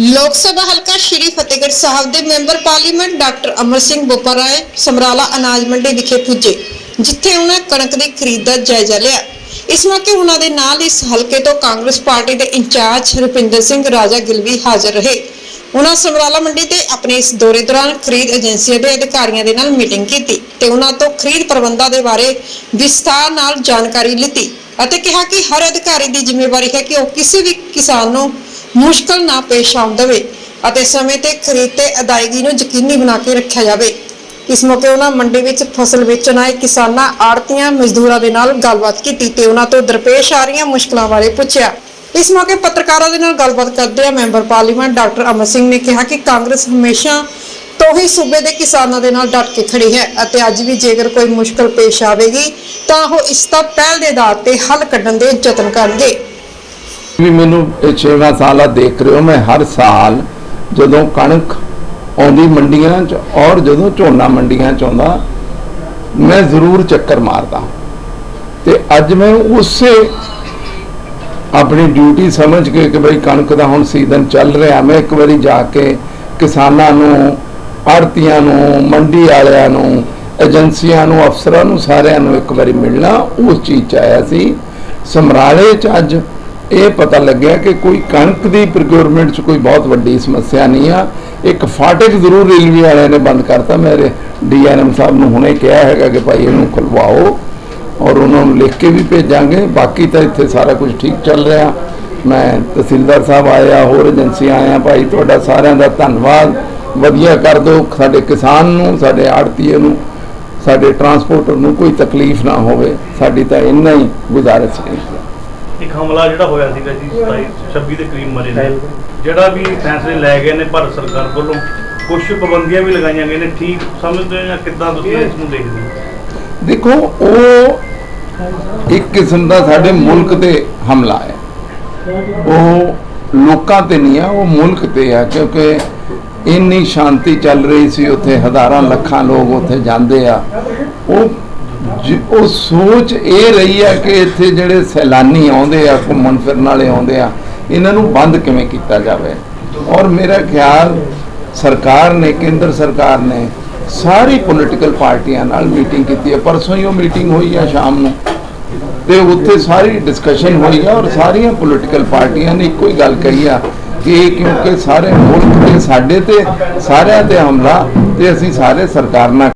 ਲੋਕ ਸਭਾ ਹਲਕਾ ਸ਼੍ਰੀ ਫਤਿਹਗੜ੍ਹ ਸਾਹਿਬ ਦੇ member parliament doctor Amar Singh Boparai Samrala ਅਨਾਜ ਮੰਡੀ ਵਿਖੇ ਪੁੱਜੇ, ਜਿੱਥੇ ਉਹਨਾਂ ਕਣਕ ਦੀ ਖਰੀਦ ਦਾ ਜਾਇਜ਼ਾ ਲਿਆ। ਇਸ ਮੌਕੇ ਉਹਨਾਂ ਦੇ ਨਾਲ ਇਸ ਹਲਕੇ ਤੋਂ ਕਾਂਗਰਸ ਪਾਰਟੀ ਦੇ ਇੰਚਾਰਜ ਰੁਪਿੰਦਰ ਸਿੰਘ, ਰਾਜਾ ਗਿੱਲ ਹਾਜ਼ਰ ਰਹੇ। ਉਹਨਾਂ ਸਮਰਾਲਾ ਮੰਡੀ ਤੇ ਆਪਣੇ ਇਸ ਦੌਰੇ ਦੌਰਾਨ ਖਰੀਦ ਏਜੰਸੀਆਂ ਦੇ ਅਧਿਕਾਰੀਆਂ ਦੇ ਨਾਲ ਮੀਟਿੰਗ ਕੀਤੀ ਤੇ ਉਹਨਾਂ ਤੋਂ ਖਰੀਦ ਪ੍ਰਬੰਧਾਂ ਦੇ ਬਾਰੇ ਵਿਸਥਾਰ ਨਾਲ ਜਾਣਕਾਰੀ ਲਿੱਤੀ ਅਤੇ ਕਿਹਾ ਕਿ ਹਰ ਅਧਿਕਾਰੀ ਦੀ ਜ਼ਿੰਮੇਵਾਰੀ ਹੈ ਕਿ ਉਹ ਕਿਸੇ ਵੀ ਕਿਸਾਨ ਨੂੰ ਮੁਸ਼ਕਲ ਨਾ ਪੇਸ਼ ਆਉਣ ਦੇਵੇ ਅਤੇ ਸਮੇਂ ਤੇ ਖਰੀਦ ਤੇ ਅਦਾਇਗੀ ਨੂੰ ਯਕੀਨੀ ਬਣਾ ਕੇ ਰੱਖਿਆ ਜਾਵੇ। ਇਸ ਮੌਕੇ ਉਹਨਾਂ ਮੰਡੀ ਵਿੱਚ ਫਸਲ ਵੇਚਣ ਆਏ ਕਿਸਾਨਾਂ, ਆੜਤੀਆਂ, ਮਜ਼ਦੂਰਾਂ ਦੇ ਨਾਲ ਗੱਲਬਾਤ ਕੀਤੀ ਤੇ ਉਹਨਾਂ ਤੋਂ ਦਰਪੇਸ਼ ਆ ਰਹੀਆਂ ਮੁਸ਼ਕਲਾਂ ਬਾਰੇ ਪੁੱਛਿਆ। ਇਸ ਮੌਕੇ ਪੱਤਰਕਾਰਾਂ ਦੇ ਨਾਲ ਗੱਲਬਾਤ ਕਰਦਿਆਂ member parliament doctor Amar Singh ਨੇ ਕਿਹਾ ਕਿ ਕਾਂਗਰਸ ਹਮੇਸ਼ਾ ਤੋਂ ਹੀ ਸੂਬੇ ਦੇ ਕਿਸਾਨਾਂ ਦੇ ਨਾਲ ਡਟ ਕੇ ਖੜੀ ਹੈ ਅਤੇ ਅੱਜ ਵੀ ਜੇਕਰ ਕੋਈ ਮੁਸ਼ਕਲ ਪੇਸ਼ ਆਵੇਗੀ ਤਾਂ ਉਹ ਇਸ ਦਾ ਪਹਿਲ ਦੇ ਆਧਾਰ ਤੇ ਹੱਲ ਕੱਢਣ ਦੇ ਯਤਨ ਕਰਨਗੇ। ਵੀ ਮੈਨੂੰ ਇਹ 6ਵਾਂ ਸਾਲ ਆ ਦੇਖ ਰਹੇ ਹੋ, ਮੈਂ ਹਰ ਸਾਲ ਜਦੋਂ ਕਣਕ ਆਉਂਦੀ ਮੰਡੀਆਂ 'ਚ ਔਰ ਜਦੋਂ ਝੋਨਾ ਮੰਡੀਆਂ 'ਚ ਆਉਂਦਾ, ਮੈਂ ਜ਼ਰੂਰ ਚੱਕਰ ਮਾਰਦਾ ਤੇ ਅੱਜ ਮੈਂ ਉਸੇ ਆਪਣੀ ਡਿਊਟੀ ਸਮਝ ਕੇ ਕਿ ਬਈ ਕਣਕ ਦਾ ਹੁਣ ਸੀਜ਼ਨ ਚੱਲ ਰਿਹਾ, ਮੈਂ ਇੱਕ ਵਾਰੀ ਜਾ ਕੇ ਕਿਸਾਨਾਂ ਨੂੰ, ਆੜਤੀਆਂ ਨੂੰ, ਮੰਡੀ ਵਾਲਿਆਂ ਨੂੰ, ਏਜੰਸੀਆਂ ਨੂੰ, ਅਫਸਰਾਂ ਨੂੰ ਸਾਰਿਆਂ ਨੂੰ ਇੱਕ ਵਾਰੀ ਮਿਲਣਾ, ਉਸ ਚੀਜ਼ 'ਚ ਆਇਆ ਸੀ। ਸਮਰਾਲੇ 'ਚ ਅੱਜ ਇਹ ਪਤਾ ਲੱਗਿਆ ਕਿ ਕੋਈ ਕਣਕ ਦੀ ਪ੍ਰੋਕਿਉਰਮੈਂਟ 'ਚ ਕੋਈ ਬਹੁਤ ਵੱਡੀ ਸਮੱਸਿਆ ਨਹੀਂ ਆ। ਇੱਕ ਫਾਟਕ ਜ਼ਰੂਰ ਰੇਲਵੇ ਵਾਲਿਆਂ ਨੇ ਬੰਦ ਕਰਤਾ। ਮੇਰੇ ਡੀਐਨਐਮ ਸਾਹਿਬ ਨੂੰ ਹੁਣੇ ਕਿਹਾ ਹੈਗਾ ਕਿ ਭਾਈ ਇਹਨੂੰ ਖੁਲਵਾਓ ਔਰ ਉਹਨਾਂ ਨੂੰ ਲਿਖ ਕੇ ਵੀ ਭੇਜਾਂਗੇ। ਬਾਕੀ ਤਾਂ ਇੱਥੇ ਸਾਰਾ ਕੁਝ ਠੀਕ ਚੱਲ ਰਿਹਾ। ਮੈਂ ਤਹਿਸੀਲਦਾਰ ਸਾਹਿਬ ਆਇਆ, ਹੋਰ ਏਜੰਸੀਆਂ ਆਇਆ। ਭਾਈ ਤੁਹਾਡਾ ਸਾਰਿਆਂ ਦਾ ਧੰਨਵਾਦ। ਵਧੀਆ ਕਰ ਦਿਓ। ਸਾਡੇ ਕਿਸਾਨ ਨੂੰ, ਸਾਡੇ ਆੜਤੀਏ ਨੂੰ, ਸਾਡੇ ਟਰਾਂਸਪੋਰਟਰ ਨੂੰ ਕੋਈ ਤਕਲੀਫ ਨਾ ਹੋਵੇ। ਸਾਡੀ ਤਾਂ ਇੰਨਾ ਹੀ ਗੁਜ਼ਾਰਿਸ਼ ਹੈ। ਇੱਕ ਹਮਲਾ ਜਿਹੜਾ ਹੋਇਆ ਸੀਗਾ ਜੀ 27 26 ਦੇ ਕਰੀਬ ਮਰੇ ਨੇ। ਜਿਹੜਾ ਵੀ ਫੈਸਲੇ ਲੈ ਗਏ ਨੇ ਭਾਰਤ ਸਰਕਾਰ ਵੱਲੋਂ ਕੁਝ ਪਾਬੰਦੀਆਂ ਵੀ ਲਗਾਈਆਂ ਗਈਆਂ ਨੇ। ਠੀਕ ਸਮਝਦੇ ਹੋ ਜਾਂ ਕਿੱਦਾਂ ਤੁਸੀਂ ਇਸ ਨੂੰ ਦੇਖਦੇ ਹੋ? ਦੇਖੋ, ਉਹ ਇੱਕ ਕਿਸਮ ਦਾ ਸਾਡੇ ਮੁਲਕ ਤੇ ਹਮਲਾ ਹੈ। ਉਹ ਲੋਕਾਂ ਤੇ ਨਹੀਂ ਆ, ਉਹ ਮੁਲਕ ਤੇ ਆ, ਕਿਉਂਕਿ ਇੰਨੀ ਸ਼ਾਂਤੀ ਚੱਲ ਰਹੀ ਸੀ। ਉੱਥੇ ਹਜ਼ਾਰਾਂ ਲੱਖਾਂ ਲੋਕ ਉੱਥੇ ਜਾਂਦੇ ਆ। ਉਹ ਉਹ ਸੋਚ ਇਹ ਰਹੀ ਆ ਕਿ ਇੱਥੇ ਜਿਹੜੇ ਸੈਲਾਨੀ ਆਉਂਦੇ ਆ, ਘੁੰਮਣ ਫਿਰਨ ਵਾਲੇ ਆਉਂਦੇ ਆ, ਇਹਨਾਂ ਨੂੰ ਬੰਦ ਕਿਵੇਂ ਕੀਤਾ ਜਾਵੇ? ਔਰ ਮੇਰਾ ਖਿਆਲ ਸਰਕਾਰ ਨੇ, ਕੇਂਦਰ ਸਰਕਾਰ ਨੇ ਸਾਰੀ ਪੋਲੀਟੀਕਲ ਪਾਰਟੀਆਂ ਨਾਲ ਮੀਟਿੰਗ ਕੀਤੀ ਹੈ। ਪਰਸੋਂ ਹੀ ਉਹ ਮੀਟਿੰਗ ਹੋਈ ਆ ਸ਼ਾਮ ਨੂੰ। ਤੇ ਉੱਥੇ ਸਾਰੀ ਡਿਸਕਸ਼ਨ ਹੋਈ ਆ ਔਰ ਸਾਰੀਆਂ ਪੋਲੀਟੀਕਲ ਪਾਰਟੀਆਂ ਨੇ ਇੱਕੋ ਹੀ ਗੱਲ ਕਹੀ ਆ ਕਿ ਇਹ ਕਿਉਂਕਿ ਸਾਰੇ ਮੁਲਕ ਤੇ, ਸਾਡੇ ਤੇ, ਸਾਰਿਆਂ ਤੇ ਹਮਲਾ ਤੇ ਅਸੀਂ ਸਾਰੇ ਸਰਕਾਰ ਨਾਲ